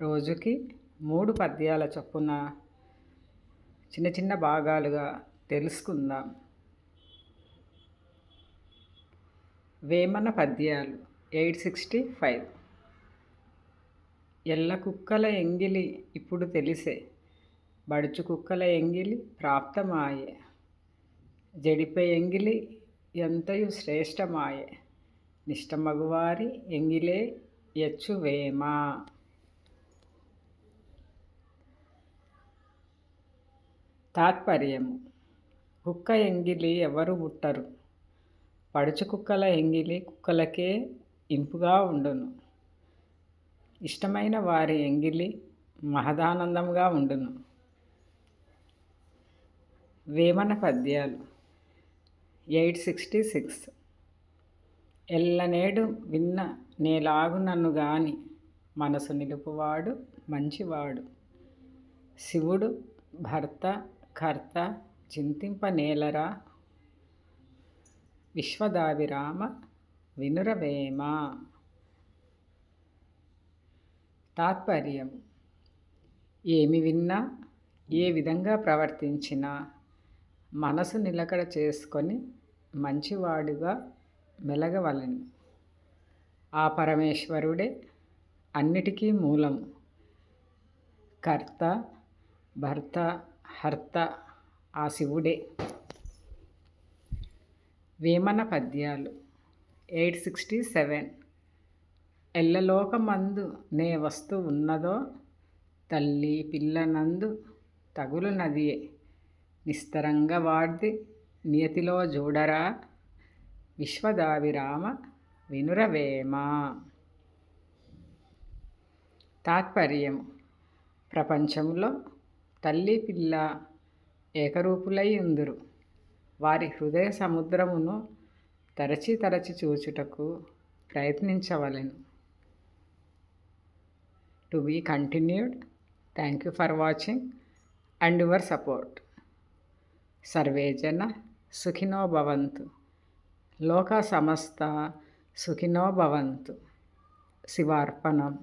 రోజుకి మూడు పద్యాల చొప్పున చిన్న చిన్న భాగాలుగా తెలుసుకుందాం. వేమన పద్యాలు ఎయిట్ సిక్స్టీ ఫైవ్. ఎల్ల కుక్కల ఎంగిలి ఇప్పుడు తెలిసే బడుచు కుక్కల ఎంగిలి ప్రాప్తమాయే. జడిపే ఎంగిలి ఎంతయు శ్రేష్టమాయే. నిష్టమగువారి ఎంగిలే యచ్చువేమా తాత్పర్యము. కుక్క ఎంగిలి ఎవరు ముట్టరు. పడుచు కుక్కల ఎంగిలి కుక్కలకే ఇంపుగా ఉండును. ఇష్టమైన వారి ఎంగిలి మహదానందంగా ఉండును. వేమన పద్యాలు. Eight sixty six. ఎల్లనేడు విన్న నేలాగు నన్ను గాని మనసు నిలుపువాడు మంచివాడు. శివుడు భర్త కర్త చింతింపనేలరా? విశ్వదావిరామ వినురవేమ. తాత్పర్యం. ఏమి విన్నా ఏ విధంగా ప్రవర్తించినా మనసు నిలకడ చేసుకొని మంచివాడుగా మెలగవలను. ఆ పరమేశ్వరుడే అన్నిటికీ మూలము కర్త భర్త హర్త ఆ శివుడే. వేమన పద్యాలు. Eight sixty seven. ఎల్లలోకమందు నే వస్తు ఉన్నదో తల్లి పిల్లనందు తగులు నదియే. నిస్తరంగా వాడ్ది నియతిలో చూడరా విశ్వదావిరామ వినురవేమ తాత్పర్యం ప్రపంచంలో తల్లి పిల్ల ఏకరూపులై ఉందురు. వారి హృదయ సముద్రమును తరచి తరచి చూచుటకు ప్రయత్నించవలెను. To be continued. Thank you for watching and your support. Survey జన సుఖినో భవంతు. లోక సమస్త సుఖినో భవంతు. శివార్పణం.